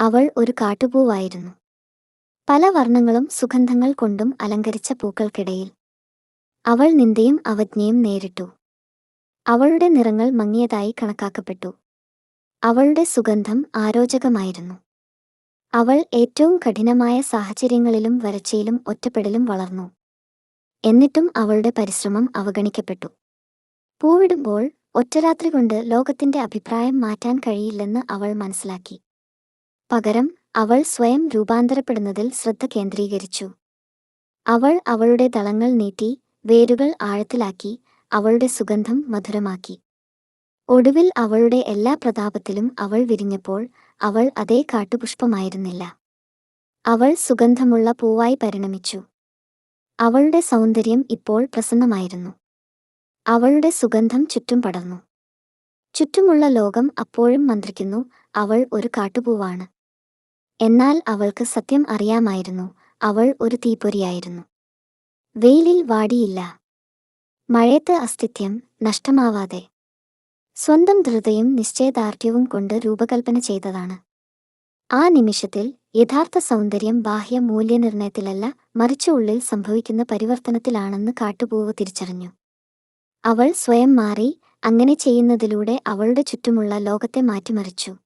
അവൾ ഒരു കാട്ടുപൂവായിരുന്നു. പല വർണങ്ങളും സുഗന്ധങ്ങൾ കൊണ്ടും അലങ്കരിച്ച പൂക്കൾക്കിടയിൽ അവൾ നിന്ദയും അവജ്ഞയും നേരിട്ടു. അവളുടെ നിറങ്ങൾ മങ്ങിയതായി കണക്കാക്കപ്പെട്ടു. അവളുടെ സുഗന്ധം ആരോചകമായിരുന്നു. അവൾ ഏറ്റവും കഠിനമായ സാഹചര്യങ്ങളിലും വരച്ചയിലും ഒറ്റപ്പെടലും വളർന്നു. എന്നിട്ടും അവളുടെ പരിശ്രമം അവഗണിക്കപ്പെട്ടു. പൂവിടുമ്പോൾ ഒറ്റരാത്രി കൊണ്ട് ലോകത്തിന്റെ അഭിപ്രായം മാറ്റാൻ കഴിയില്ലെന്ന് അവൾ മനസ്സിലാക്കി. പകരം അവൾ സ്വയം രൂപാന്തരപ്പെടുന്നതിൽ ശ്രദ്ധ കേന്ദ്രീകരിച്ചു. അവൾ അവളുടെ തളങ്ങൾ നീട്ടി വേരുകൾ ആഴത്തിലാക്കി അവളുടെ സുഗന്ധം മധുരമാക്കി. ഒടുവിൽ അവളുടെ എല്ലാ പ്രതാപത്തിലും അവൾ വിരിഞ്ഞപ്പോൾ അവൾ അതേ കാട്ടുപുഷ്പമായിരുന്നില്ല. അവൾ സുഗന്ധമുള്ള പൂവായി പരിണമിച്ചു. അവളുടെ സൗന്ദര്യം ഇപ്പോൾ പ്രസന്നമായിരുന്നു. അവളുടെ സുഗന്ധം ചുറ്റും പടർന്നു. ചുറ്റുമുള്ള ലോകം അപ്പോഴും മന്ത്രിക്കുന്നു അവൾ ഒരു കാട്ടുപൂവാണ്. എന്നാൽ അവൾക്ക് സത്യം അറിയാമായിരുന്നു. അവൾ ഒരു തീപ്പൊരിയായിരുന്നു. വെയിലിൽ വാടിയില്ല. മഴയത്ത് അസ്തിത്വം നഷ്ടമാവാതെ. സ്വന്തം ധൃതയും നിശ്ചയദാർഢ്യവും കൊണ്ട് രൂപകൽപ്പന ചെയ്തതാണ്. ആ നിമിഷത്തിൽ യഥാർത്ഥ സൗന്ദര്യം ബാഹ്യ മൂല്യനിർണയത്തിലല്ല മറിച്ച് ഉള്ളിൽ സംഭവിക്കുന്ന പരിവർത്തനത്തിലാണെന്ന് കാട്ടുപൂവ് തിരിച്ചറിഞ്ഞു. അവൾ സ്വയം മാറി അങ്ങനെ ചെയ്യുന്നതിലൂടെ അവളുടെ ചുറ്റുമുള്ള ലോകത്തെ മാറ്റിമറിച്ചു.